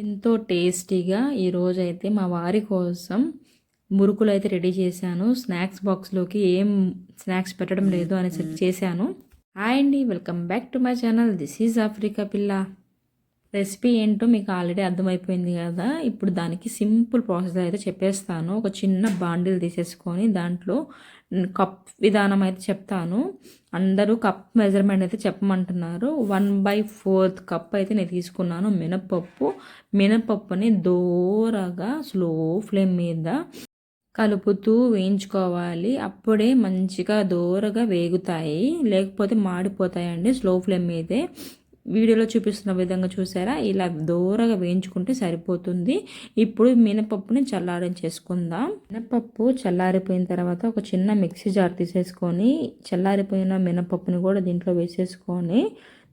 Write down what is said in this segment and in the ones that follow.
ఎంతో టేస్టీగా ఈరోజైతే మా వారి కోసం మురుకులు అయితే రెడీ చేశాను. స్నాక్స్ బాక్స్లోకి ఏం స్నాక్స్ పెట్టడం లేదు అని చేశాను. హాయ్ అండి welcome back to my channel. This is Africa పిల్ల. రెసిపీ ఏంటో మీకు ఆల్రెడీ అర్థమైపోయింది కదా. ఇప్పుడు దానికి సింపుల్ ప్రాసెస్ అయితే చెప్పేస్తాను. ఒక చిన్న బాండిల్ తీసేసుకొని దాంట్లో కప్ విధానం అయితే చెప్తాను. అందరూ కప్ మెజర్మెంట్ అయితే చెప్పమంటున్నారు. వన్ బై ఫోర్త్ కప్ అయితే నేను తీసుకున్నాను మినపప్పు. మినపప్పుని దూరగా స్లో ఫ్లేమ్ మీద కలుపుతూ వేయించుకోవాలి. అప్పుడే మంచిగా దూరగా వేగుతాయి. లేకపోతే మాడిపోతాయండి స్లో ఫ్లేమ్ మీదే. వీడియోలో చూపిస్తున్న విధంగా చూసారా? ఇలా దూరగా వేయించుకుంటే సరిపోతుంది. ఇప్పుడు మినపప్పుని చల్లారించేసుకుందాం మినపప్పు చల్లారిపోయిన తర్వాత ఒక చిన్న మిక్సీ జార్ తీసేసుకొని చల్లారిపోయిన మినపప్పుని కూడా దీంట్లో వేసేసుకొని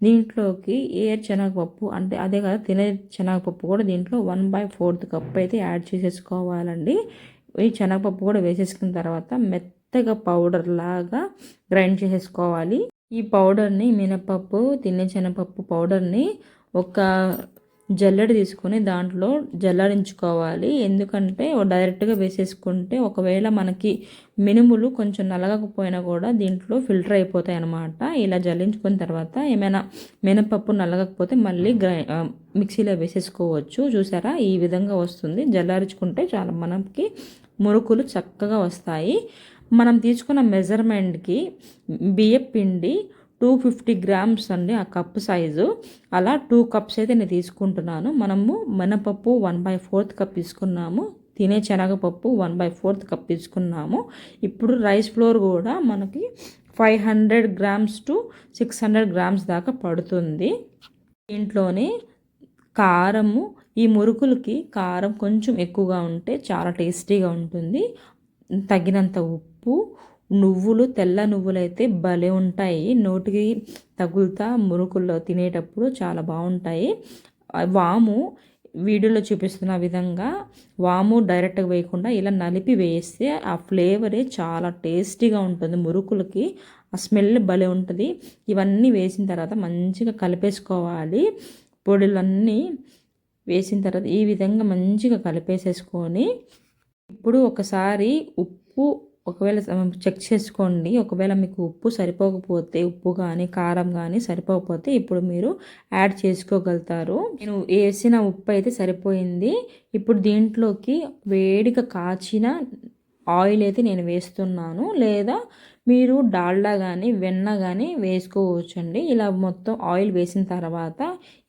దీంట్లోకి ఏ శనగపప్పు అంటే అదే కదా తినే శనగపప్పు కూడా దీంట్లో వన్ బై ఫోర్త్ కప్ అయితే యాడ్ చేసేసుకోవాలండి. ఈ శనగపప్పు కూడా వేసేసుకున్న తర్వాత మెత్తగా పౌడర్ లాగా గ్రైండ్ చేసేసుకోవాలి. ఈ పౌడర్ని మినపప్పు తినే శనగపప్పు పౌడర్ని ఒక జల్లెడ తీసుకొని దాంట్లో జల్లాడించుకోవాలి. ఎందుకంటే డైరెక్ట్గా వేసేసుకుంటే ఒకవేళ మనకి మినుములు కొంచెం నలగకపోయినా కూడా దీంట్లో ఫిల్టర్ అయిపోతాయి అనమాట ఇలా జల్లించుకున్న తర్వాత ఏమైనా మినపప్పు నలగకపోతే మళ్ళీ గ్రై మిక్సీలో వేసేసుకోవచ్చు. చూసారా? ఈ విధంగా వస్తుంది. జల్లారించుకుంటే చాలా మనకి మురుకులు చక్కగా వస్తాయి. మనం తీసుకున్న మెజర్మెంట్కి బియ్యం పిండి టూ ఫిఫ్టీ గ్రామ్స్ అండి ఆ కప్ సైజు అలా టూ కప్స్ అయితే నేను తీసుకుంటున్నాను. మనము మినపప్పు వన్ బై ఫోర్త్ కప్ తీసుకున్నాము. తినే శనగపప్పు వన్ బై ఫోర్త్ కప్ తీసుకున్నాము. ఇప్పుడు రైస్ ఫ్లోర్ కూడా మనకి five hundred grams to six hundred grams దాకా పడుతుంది. దీంట్లోనే కారము ఈ మురుకులకి కారం కొంచెం ఎక్కువగా ఉంటే చాలా టేస్టీగా ఉంటుంది. తగినంత ఉప్పు నువ్వులు తెల్ల నువ్వులు అయితే భలే ఉంటాయి. నోటికి తగులుతా మురుకుల్లో తినేటప్పుడు చాలా బాగుంటాయి. వాము వీడియోలో చూపిస్తున్న విధంగా వాము డైరెక్ట్గా వేయకుండా ఇలా నలిపి వేస్తే ఆ ఫ్లేవరే చాలా టేస్టీగా ఉంటుంది మురుకులకి. ఆ స్మెల్ భలే ఉంటుంది. ఇవన్నీ వేసిన తర్వాత మంచిగా కలిపేసుకోవాలి. పొడులన్నీ వేసిన తర్వాత ఈ విధంగా మంచిగా కలిపేసేసుకొని ఇప్పుడు ఒకసారి ఉప్పు ఒకవేళ చెక్ చేసుకోండి. ఒకవేళ మీకు ఉప్పు సరిపోకపోతే ఉప్పు కానీ కారం కానీ సరిపోకపోతే ఇప్పుడు మీరు యాడ్ చేసుకోగలుగుతారు. నేను వేసిన ఉప్పు అయితే సరిపోయింది. ఇప్పుడు దీంట్లోకి వేడిగా కాచిన ఆయిల్ అయితే నేను వేస్తున్నాను. లేదా మీరు డాల్డా కానీ వెన్న కానీ వేసుకోవచ్చండి. ఇలా మొత్తం ఆయిల్ వేసిన తర్వాత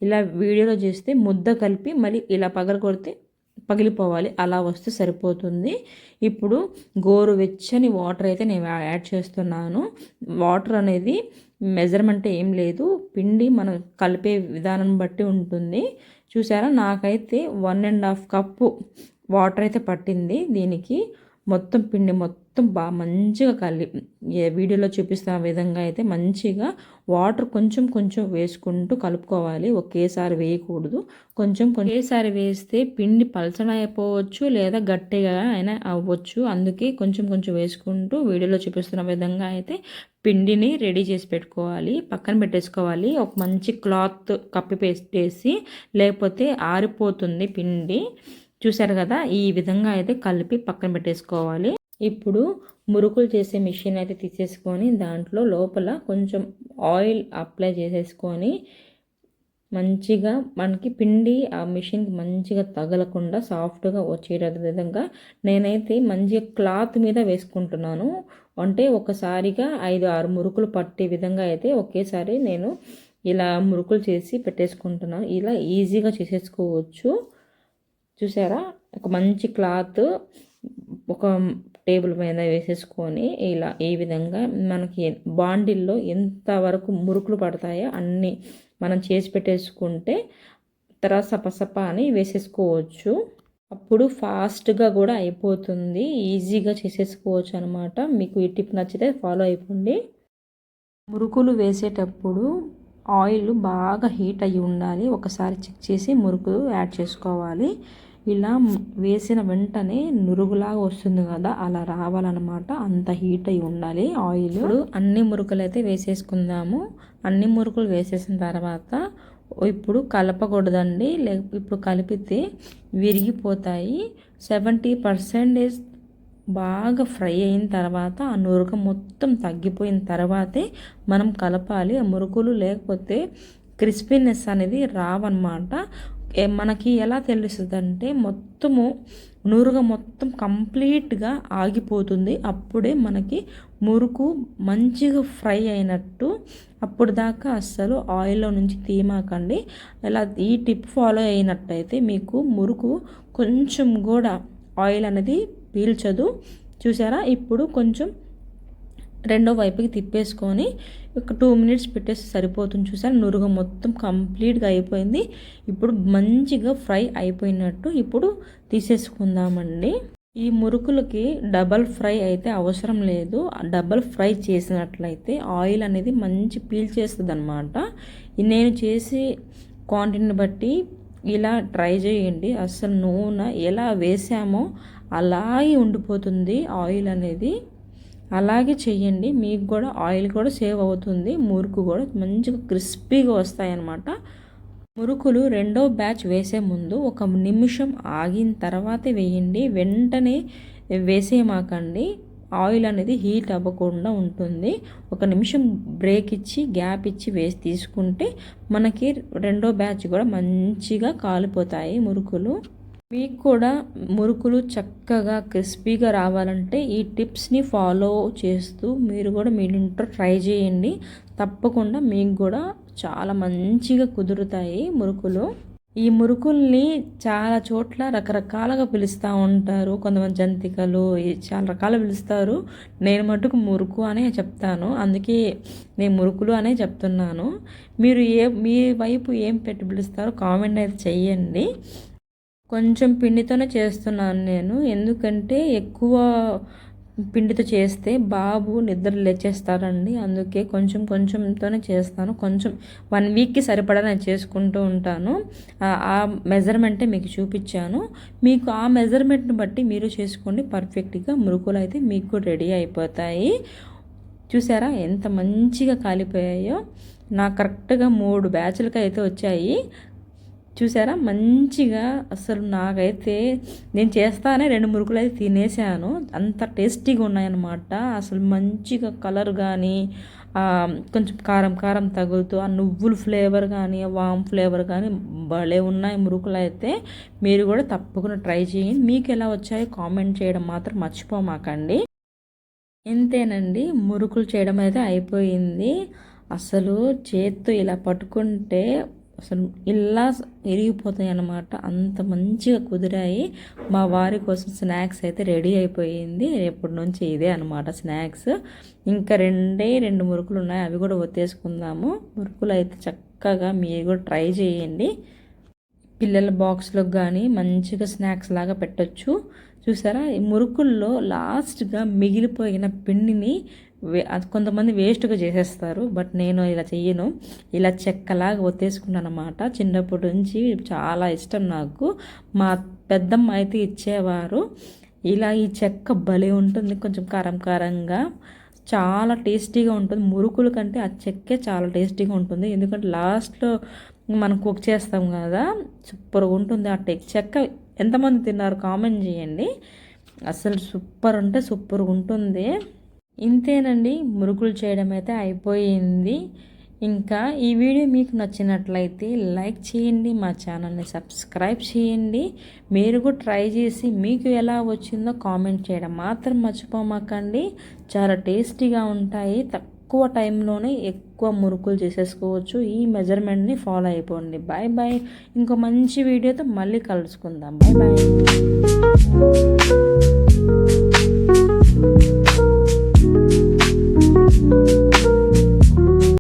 ఇలా వీడియోలో చేస్తే ముద్ద కలిపి మళ్ళీ ఇలా పగల కొడితే పగిలిపోవాలి. అలా వస్తే సరిపోతుంది. ఇప్పుడు గోరు వెచ్చని వాటర్ అయితే నేను యాడ్ చేస్తున్నాను. వాటర్ అనేది మెజర్మెంట్ ఏం లేదు. పిండి మనం కలిపే విధానం బట్టి ఉంటుంది. చూసారా? నాకైతే one and half cup water అయితే పట్టింది దీనికి. మొత్తం పిండి మొత్తం బాగా మంచిగా కలి వీడియోలో చూపిస్తున్న విధంగా అయితే మంచిగా వాటర్ కొంచెం కొంచెం వేసుకుంటూ కలుపుకోవాలి. ఒకేసారి వేయకూడదు. కొంచెం ఒకేసారి వేస్తే పిండి పలచన అయిపోవచ్చు లేదా గట్టిగా అయినా అవ్వచ్చు. అందుకే కొంచెం కొంచెం వేసుకుంటూ వీడియోలో చూపిస్తున్న విధంగా అయితే పిండిని రెడీ చేసి పెట్టుకోవాలి. పక్కన పెట్టేసుకోవాలి. ఒక మంచి క్లాత్ కప్పి పెట్టేసి లేకపోతే ఆరిపోతుంది పిండి. చూశారు కదా ఈ విధంగా అయితే కలిపి పక్కన పెట్టేసుకోవాలి. ఇప్పుడు మురుకులు చేసే మిషన్ అయితే తీసేసుకొని దాంట్లో లోపల కొంచెం ఆయిల్ అప్లై చేసేసుకొని మంచిగా మనకి పిండి ఆ మిషన్కి మంచిగా తగలకుండా సాఫ్ట్గా వచ్చే విధంగా నేనైతే మంచిగా క్లాత్ మీద వేసుకుంటున్నాను. అంటే ఒకసారిగా ఐదు ఆరు మురుకులు పట్టే విధంగా అయితే ఒకేసారి నేను ఇలా మురుకులు చేసి పెట్టేసుకుంటున్నాను. ఇలా ఈజీగా చేసేసుకోవచ్చు. చూసారా? ఒక మంచి క్లాత్ ఒక టేబుల్ మీద వేసేసుకొని ఇలా ఈ విధంగా మనకి బాండిల్లో ఎంతవరకు మురుకులు పడతాయో అన్నీ మనం చేసి పెట్టేసుకుంటే తర్వాత సపసప అని వేసేసుకోవచ్చు. అప్పుడు ఫాస్ట్గా కూడా అయిపోతుంది. ఈజీగా చేసేసుకోవచ్చు అనమాట మీకు ఈ టిప్ నచ్చితే ఫాలో అయిపోండి. మురుకులు వేసేటప్పుడు ఆయిల్ బాగా హీట్ అయ్యి ఉండాలి. ఒకసారి చెక్ చేసి మురుకులు యాడ్ చేసుకోవాలి. ఇలా వేసిన వెంటనే నురుగులాగా వస్తుంది కదా అలా రావాలన్నమాట. అంత హీట్ అయి ఉండాలి ఆయిల్. అన్ని మురుకులు అయితే వేసేసుకుందాము. అన్ని మురుకులు వేసేసిన తర్వాత ఇప్పుడు కలపకూడదండి. లే ఇప్పుడు కలిపితే విరిగిపోతాయి. సెవెంటీ పర్సెంటేజ్ బాగా ఫ్రై అయిన తర్వాత ఆ నురగ మొత్తం తగ్గిపోయిన తర్వాతే మనం కలపాలి. ఆ మురుకులు లేకపోతే క్రిస్పీనెస్ అనేది రావన్నమాట. మనకి ఎలా తెలుస్తుంది అంటే మొత్తము నురుగ మొత్తం కంప్లీట్గా ఆగిపోతుంది. అప్పుడే మనకి మురుకు మంచిగా ఫ్రై అయినట్టు అప్పుడు దాకా అస్సలు ఆయిల్లో నుంచి తీమాకండి ఇలా ఈ టిప్ ఫాలో అయినట్టయితే మీకు మురుకు కొంచెం కూడా ఆయిల్ అనేది పీల్చదు. చూసారా? ఇప్పుడు కొంచెం రెండో వైపుకి తిప్పేసుకొని ఒక టూ మినిట్స్ పెట్టేసి సరిపోతుంది. చూసారు? నురుగ మొత్తం కంప్లీట్గా అయిపోయింది. ఇప్పుడు మంచిగా ఫ్రై అయిపోయినట్టు ఇప్పుడు తీసేసుకుందామండి. ఈ మురుకులకి డబల్ ఫ్రై అయితే అవసరం లేదు. డబల్ ఫ్రై చేసినట్లయితే ఆయిల్ అనేది మంచి పీల్చేస్తుంది అనమాట నేను చేసి క్వాంటిటీని బట్టి ఇలా ట్రై చేయండి. అసలు నూనె ఎలా వేసామో అలాగే ఉండిపోతుంది ఆయిల్ అనేది. అలాగే చెయ్యండి. మీకు కూడా ఆయిల్ కూడా సేవ్ అవుతుంది. మురుకు కూడా మంచిగా క్రిస్పీగా వస్తాయన్నమాట. మురుకులు రెండో బ్యాచ్ వేసే ముందు ఒక నిమిషం ఆగిన తర్వాతే వేయండి. వెంటనే వేసేమాకండి ఆయిల్ అనేది హీట్ అవ్వకుండా ఉంటుంది. ఒక నిమిషం బ్రేక్ ఇచ్చి గ్యాప్ ఇచ్చి వేసి తీసుకుంటే మనకి రెండో బ్యాచ్ కూడా మంచిగా కాలిపోతాయి మురుకులు. మీకు కూడా మురుకులు చక్కగా క్రిస్పీగా రావాలంటే ఈ టిప్స్ని ఫాలో చేస్తూ మీరు కూడా మీ ఇంట్లో ట్రై చేయండి. తప్పకుండా మీకు కూడా చాలా మంచిగా కుదురుతాయి మురుకులు. ఈ మురుకుల్ని చాలా చోట్ల రకరకాలుగా పిలుస్తూ ఉంటారు. కొంతమంది జంతికలు చాలా రకాలు పిలుస్తారు. నేను మటుకు మురుకు అనే చెప్తాను. అందుకే నేను మురుకులు అనే చెప్తున్నాను. మీరు ఏ మీ వైపు ఏం పెట్టి పిలుస్తారో కామెంట్ అయితే చెయ్యండి. కొంచెం పిండితోనే చేస్తున్నాను నేను. ఎందుకంటే ఎక్కువ పిండితో చేస్తే బాబు నిద్ర లేచేస్తారండి. అందుకే కొంచెం కొంచెంతోనే చేస్తాను. కొంచెం వన్ వీక్కి సరిపడా నేను చేసుకుంటూ ఉంటాను. ఆ మెజర్మెంటే మీకు చూపించాను. మీకు ఆ మెజర్మెంట్ని బట్టి మీరు చేసుకోండి. పర్ఫెక్ట్గా మురుకులు అయితే మీకు రెడీ అయిపోతాయి. చూసారా ఎంత మంచిగా కాలిపోయాయో. నాకు కరెక్ట్గా మూడు బ్యాచ్లకి అయితే వచ్చాయి. చూసారా? మంచిగా అసలు నాకైతే నేను చేస్తానే రెండు మురుకులు అయితే తినేసాను. అంత టేస్టీగా ఉన్నాయన్నమాట. అసలు మంచిగా కలర్ కానీ కొంచెం కారం కారం తగులుతూ ఆ నువ్వుల ఫ్లేవర్ కానీ వామ్ ఫ్లేవర్ కానీ భలే ఉన్నాయి మురుకులు అయితే. మీరు కూడా తప్పకుండా ట్రై చేయండి. మీకు ఎలా వచ్చాయో కామెంట్ చేయడం మాత్రం మర్చిపోమాకండి ఇంతేనండి. మురుకులు చేయడం అయితే అయిపోయింది. అసలు చేత్తో ఇలా పట్టుకుంటే అసలు ఇలా ఎరిగిపోతాయి అన్నమాట. అంత మంచిగా కుదిరాయి. మా వారి కోసం స్నాక్స్ అయితే రెడీ అయిపోయింది. ఎప్పటి నుంచి ఇదే అనమాట స్నాక్స్. ఇంకా రెండే రెండు మురుకులు ఉన్నాయి. అవి కూడా ఒత్తేసుకుందాము. మురుకులు అయితే చక్కగా మీరు కూడా ట్రై చేయండి. పిల్లల బాక్స్లోకి కానీ మంచిగా స్నాక్స్ లాగా పెట్టచ్చు. చూసారా? ఈ మురుకుల్లో లాస్ట్గా మిగిలిపోయిన పిండిని కొంతమంది వేస్ట్గా చేసేస్తారు బట్ నేను ఇలా చెయ్యను. ఇలా చెక్కలాగా ఒత్తేసుకున్నాను అనమాట చిన్నప్పటి నుంచి చాలా ఇష్టం నాకు. మా పెద్దమ్మ అయితే ఇచ్చేవారు. ఇలా ఈ చెక్క భలే ఉంటుంది కొంచెం కారం కారంగా. చాలా టేస్టీగా ఉంటుంది. మురుకుల కంటే ఆ చెక్కే చాలా టేస్టీగా ఉంటుంది. ఎందుకంటే లాస్ట్లో మనం కుక్ చేస్తాం కదా సూపర్గా ఉంటుంది ఆ టెక్ చెక్క ఎంతమంది తిన్నారు కామెంట్ చేయండి. అసలు సూపర్ అంటే సూపర్గా ఉంటుంది. ఇంతేనండి మురుకులు చేయడం అయితే అయిపోయింది. ఇంకా ఈ వీడియో మీకు నచ్చినట్లయితే లైక్ చేయండి మా ఛానల్ని సబ్స్క్రైబ్ చేయండి. మీరు కూడా ట్రై చేసి మీకు ఎలా వచ్చిందో కామెంట్ చేయడం మాత్రం మర్చిపోమాకండి. చాలా టేస్టీగా ఉంటాయి. తక్కువ టైంలోనే ఎక్కువ మురుకులు చేసేసుకోవచ్చు. ఈ మెజర్మెంట్ని ఫాలో అయిపోండి. Bye bye. ఇంకో మంచి వీడియోతో మళ్ళీ కలుసుకుందాం. Bye bye.